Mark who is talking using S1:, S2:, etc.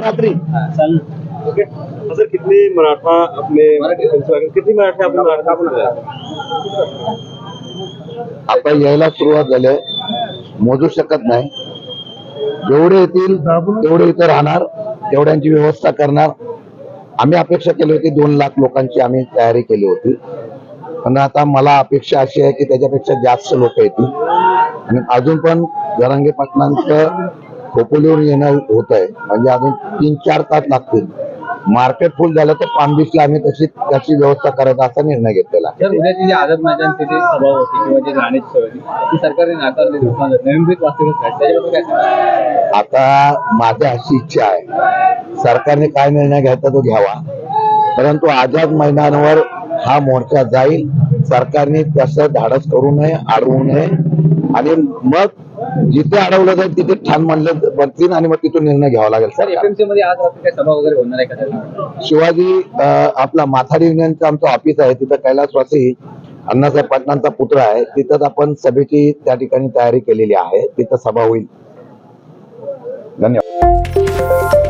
S1: रात्री
S2: चल
S3: okay. Sir कितने मराठा अपने कितने मराठा अपने
S1: आता यायला सुरुवात झाली आहे. मोजू शकत नाही. जेवढे येतील तेवढे इथं राहणार तेवढ्यांची व्यवस्था करणार. आम्ही अपेक्षा केली होती दोन लाख लोकांची आम्ही तयारी केली होती. पण आता मला अपेक्षा अशी आहे की त्याच्यापेक्षा जास्त लोक येतील. आणि अजून पण जरांगे पाटलांचं खोपोलीवर येणं होत आहे. म्हणजे अजून तीन चार तास लागतील. मार्केट फुल झालं तर पामबीचला आम्ही तशी त्याची व्यवस्था करायचा असा निर्णय घेतलेला आहे.
S2: उद्याची जी आझाद मैदानची जी सभा होती किंवा जी राहण्याची सोय होती ती सरकारने नाकारली दुकानात नियमित वास्तविक नाही त्याच्याबद्दल काय सांगाल?
S1: आता माझी अशी इच्छा आहे. सरकारने काय निर्णय घ्यायचा तो घ्यावा. परंतु आझाद मैदानावर हा मोर्चा जाईल. सरकारने तसं धाडस करू नये अडवू नये. आणि मग जिथे अडवलं जाईल तिथे ठाण मानलं बनतील आणि मग तिथून निर्णय घ्यावा लागेल
S2: सर
S1: सरकार.
S2: एफएमसी मध्ये आज रात्री काय सभा वगैरे होणार आहे का त्याला?
S1: शिवाजी आपला माथाडी युनियनचं आमचं ऑफिस आहे तिथं कैलासवासी अण्णासाहेब पाटलांचा पुत्र आहे. तिथंच आपण सभेची त्या ठिकाणी तयारी केलेली आहे. तिथं सभा होईल. धन्यवाद.